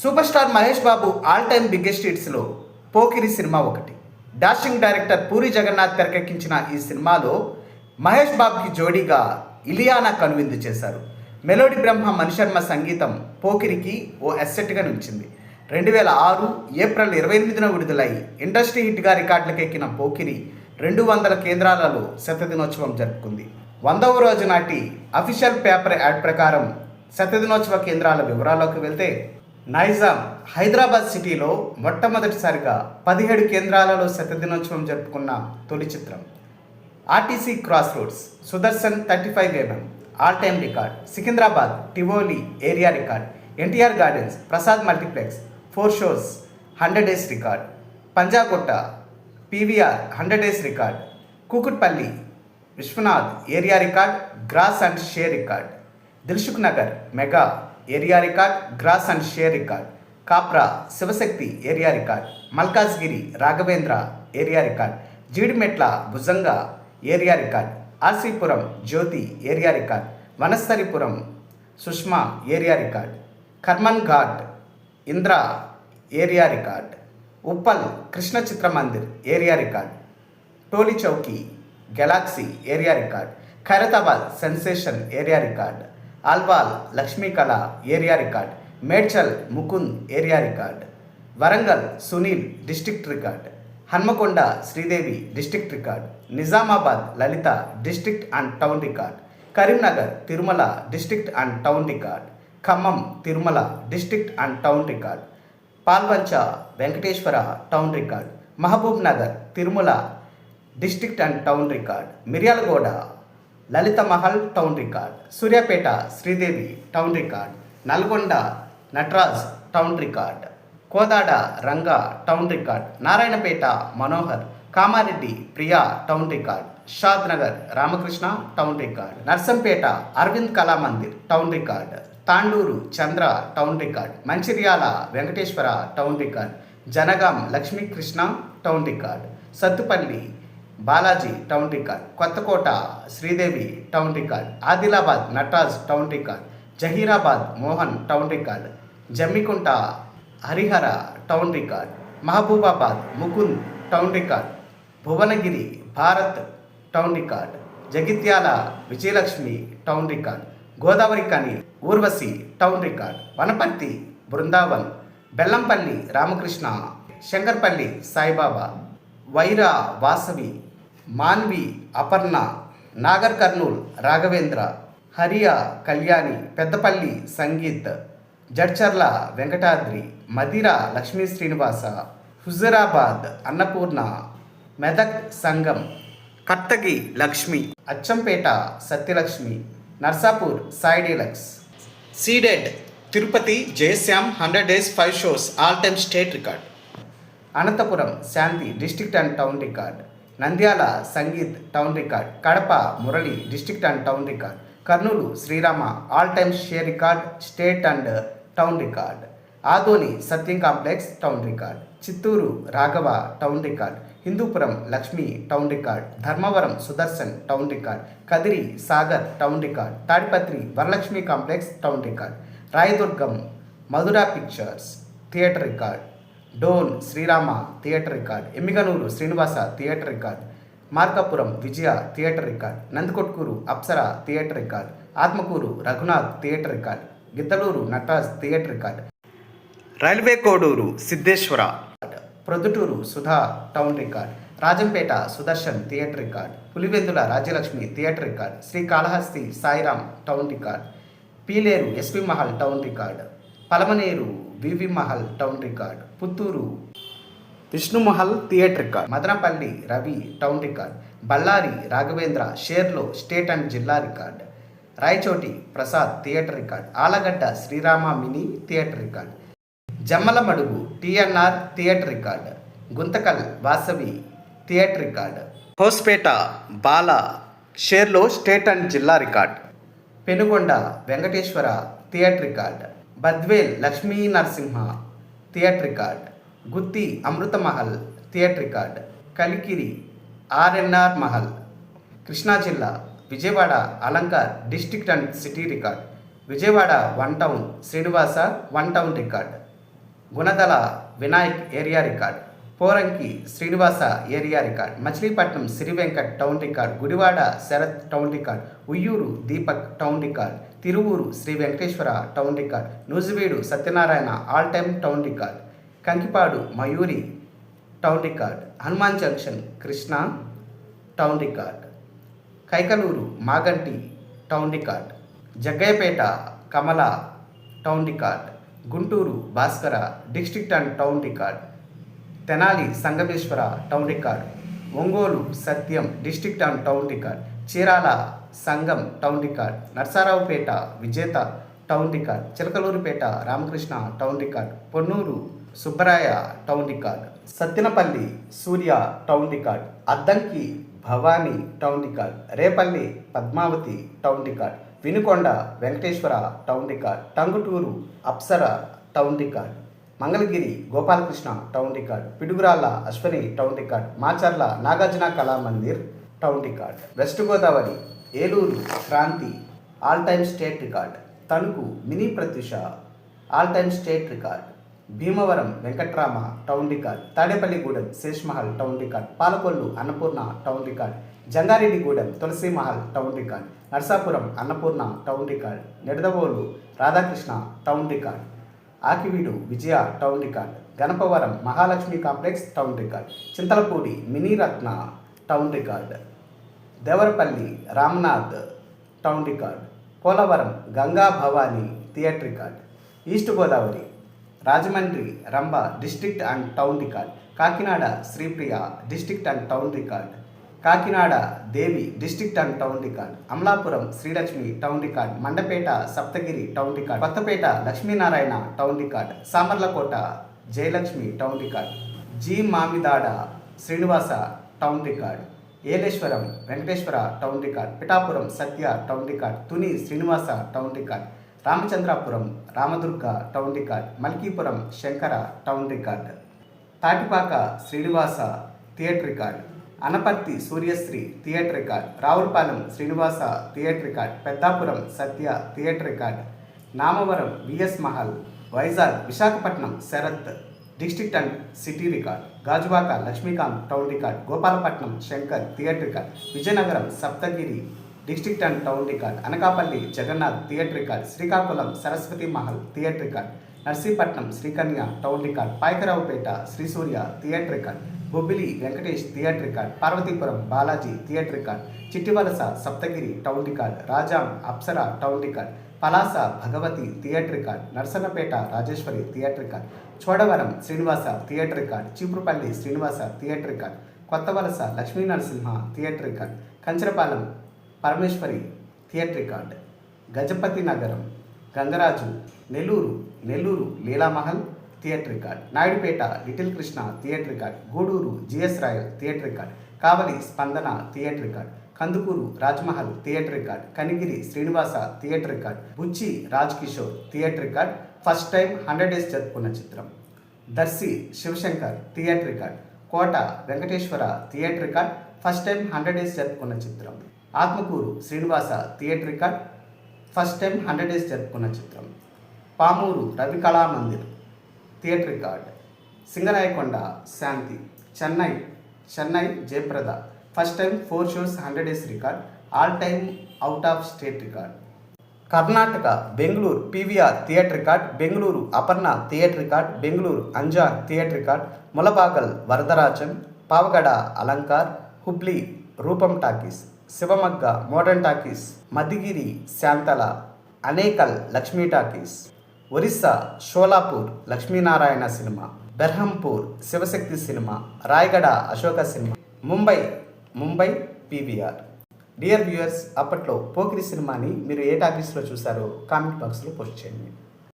Super star Mahesh Babu all time biggest హిట్స్లో Pokiri cinema ఒకటి. Dashing director Puri Jagannadh తెరకెక్కించిన ఈ సినిమాలో మహేష్ బాబుకి జోడీగా ఇలియానా కనువిందు చేశారు. మెలోడీ బ్రహ్మ మణిశర్మ సంగీతం పోకిరికి ఓ అసెట్గా నిలిచింది. రెండు వేల ఆరు ఏప్రిల్ ఇరవై ఎనిమిదిన విడుదలై ఇండస్ట్రీ హిట్గా రికార్డులకు ఎక్కిన పోకిరి రెండు వందల కేంద్రాలలో శతదినోత్సవం జరుపుకుంది. వందవ రోజు నాటి అఫీషియల్ పేపర్ యాడ్ ప్రకారం శతదినోత్సవ కేంద్రాల వివరాల్లోకి వెళ్తే నైజాం హైదరాబాద్ సిటీలో మొట్టమొదటిసారిగా పదిహేడు కేంద్రాలలో శతదినోత్సవం జరుపుకున్న తొలి చిత్రం. RTC cross roads Sudarshan thirty five MM all time record Secunderabad Tivoli area record NTR gardens Prasad multiplex four shows hundred days record Panjagutta PVR hundred days record Kukatpally Vishwanath area record gross and share record Dilsukhnagar mega area record gross and share record. Kapra Shivashakti area record. Malkajgiri Raghavendra area record. Jeedimetla Bhujanga area record. RC Puram Jyothi area record. Vanasthalipuram Sushma area record. Karman ghat Indra area record. Uppal Krishna Chitra Mandir area record. Toli Chowki galaxy area record. Khairatabad sensation area record. Alwal Lakshmi Kala area record Medchal Mukund area record Warangal Sunil district record Hanamkonda Sridevi district record Nizamabad Lalitha district and town record Karimnagar Tirumala district and town record Khammam Tirumala district and town record Palvancha Venkateswara town record Mahabubnagar Tirumala district and town record Miryalaguda Lalitha Mahal town record Suryapet Sridevi town record Nalgonda Nataraj town record Kodad Ranga town record Narayanpet Manohar Kamareddy Priya town record Shadnagar Ramakrishna town record Narsampet Aravind Kalamandir town record Tandur Chandra town record Mancherial Venkateswara town record Jangaon Lakshmikrishna town record Sathupalli Balaji town record Kothakota Sridevi town record Adilabad Nataraj town record Zaheerabad Mohan town record Jammikunta Harihara town record Mahabubabad Mukund town record Bhuvanagiri Bharat town record Jagtial Vijayalakshmi town record Godavarikhani Urvashi town record Wanaparthy Brindavan Bellampalli Ramakrishna Shankarpalli Saibaba Wyra Vasavi Manvi Aparna Nagarkurnool Raghavendra హరియా Kalyani Peddapalli sangeet Jadcherla Venkatadri Madhira Lakshmi Srinivasa Huzurabad Annapurna Medak Sangam కత్తగి Lakshmi Achampet Satyalakshmi Narsapur Sai deluxe. Ceded Tirupati Jayashyam hundred days five shows all time state record. Anantapur Shanti district and town record. Nandyal Sangeeth town record Kadapa Murali district and town record Kurnool Srirama all time share record state and town record Adoni Satyam complex town record Chittoor Raghava town record Hindupur Lakshmi town record Dharmavaram Sudarshan town record Kadiri Sagar town record Tadipatri Varalakshmi complex town record Rayadurg Madhura pictures theatre record Dhone Srirama theatre record. Emmiganur Srinivasa theatre record. Markapur Vijaya theatre record. Nandikotkur Apsara theatre record. Atmakur Raghunath theatre record. Giddalur Nataraj theatre record. Railway Koduru Siddheswara. Proddatur Sudha town record. Rajampet Sudarshan theatre record. Pulivendula Rajyalakshmi theatre record. Srikalahasti Sairam town record. Piler SP Mahal town record. Palamaner VV Mahal town record. Puttur. Vishnumahal theatre record. Madanapalle Ravi town record. Bellary Raghavendra షేర్లో state and జిల్లా record. Rayachoti Prasad theatre record. Allagadda Srirama mini theatre record. Jammalamadugu TNR theatre record. Guntakal Vasavi theatre record. Hospet Bala షేర్లో state and జిల్లా record. Penukonda Venkateswara theatre record. Badvel Lakshmi Narasimha theatre record Gooty Amruthamahal theatre record Kalikiri RNR Mahal Krishna జిల్లా Vijayawada Alankar district and city record Vijayawada one town Srinivasa one town record Gunadala Vinayak area record Poranki Srinivasa area record Machilipatnam Sri Venkat town record Gudivada Sarath town record Vuyyuru Deepak town record Tiruvuru Sri Venkateswara town record Nuzvid Satyanarayana all time town record Kankipadu Mayuri town record Hanuman junction Krishna town record Kaikaluru Maganti town record Jaggayyapeta Kamala town record Guntur Bhaskara district and town record Tenali Sangameswara town record Ongole Satyam district and town record. Chirala Sangam town record Narasaraopet Vijetha town record Chilakaluripet Ramakrishna town record Ponnur Subbaraya town record Sattenapalli Surya town record Addanki Bhavani town record Repalle Padmavathi town record Vinukonda Venkateswara town record Tanguturu Apsara town record Mangalagiri Gopalakrishna town record Piduguralla Ashwini town record Macherla Nagarjuna Kala Mandir town record. West Godavari Eluru Kranthi all time state record. Tanuku mini Pratyusha all time state record. Bhimavaram Venkatrama town record. Tadepalligudem Seshmahal town record. Palakollu Annapurna town record. Jangareddygudem Tulasimahal town record. Narsapuram Annapurna town record. Nidadavolu Radhakrishna town record. Akividu Vijaya town record. Ganapavaram Mahalakshmi complex town record. Chintalapudi Miniratna town record. Devarapalli Ramnath town record. Polavaram Ganga Bhavani theatre record. East Godavari Rajahmundry Rambha district and town record. Kakinada Sripriya district and town record. Kakinada Devi district and town record. Amalapuram Srilakshmi town record. Mandapeta Saptagiri town record. Kothapeta Lakshminarayana town record. Samalkot Jayalakshmi town record. G Mamidada Srinivasa town record. Yeleswaram Venkateswara town record. Pithapuram Satya town record. Tuni Srinivasa town record. Ramachandrapuram Ramadurga town record. Malkipuram Shankara town record. Tatipaka Srinivasa theatre record. Anaparthi Suryasri theatre record. Ravulapalem Srinivasa theatre record. Peddapuram Satya theatre record. Namavaram VS Mahal. Vizag Visakhapatnam Sarath. District and city record Gajuwaka Lakshmikanth town record Gopalapatnam Shankar theatre record Vizianagaram Saptagiri district and town record Anakapalli Jagannath theatre record Srikakulam Saraswathi Mahal theatre record Narsipatnam Srikanya town record Payakaraopeta Srisurya theatre record Bobbili Venkatesh theatre record Parvathipuram Balaji theatre record Chittivalasa Saptagiri town record Rajam Apsara town record Palasa Bhagavathi theatre record Narasannapeta Rajeswari theatre record Chodavaram Srinivasa theatre record Cheepurupalli Srinivasa theatre record Kothavalasa Lakshmi Narasimha theatre record Kancharapalem Parameswari theatre record Gajapathinagaram Gangaraju Nellore Nellore Leelamahal theatre record Naidupeta little Krishna theatre record Gudur GS royal theatre record Kavali Spandana theatre record Kandukur Rajmahal theatre record Kanigiri Srinivasa theatre record Buchi Raj Kishore theatre record first time hundred days జరుపుకున్న చిత్రం. Darsi Sivashankar theatre record Kota Venkateswara theatre record first time hundred days జరుపుకున్న చిత్రం. Atmakur Srinivasa theatre record first time hundred days జరుపుకున్న చిత్రం. Pamuru Ravi Kala Mandir theatre record Singarayakonda Shanti Chennai Chennai Jayaprada first time four shows hundred days record all time out of state record. Karnataka Bengaluru PVR theatre record Bengaluru Aparna theatre record Bengaluru Anjan theatre record Mulbagal Varadarajan Pavagada Alankar Hubli Roopam talkies Shivamogga modern talkies Madhugiri Shantala Anekal Lakshmi talkies Orissa Sholapur Lakshminarayana cinema Berhampur Sivasakthi cinema Rayagada Ashoka cinema Mumbai Mumbai PVR. Dear viewers అప్పట్లో పోకిరి సినిమాని మీరు ఏ టాకీస్లో చూసారో comment బాక్స్లో post చేయండి.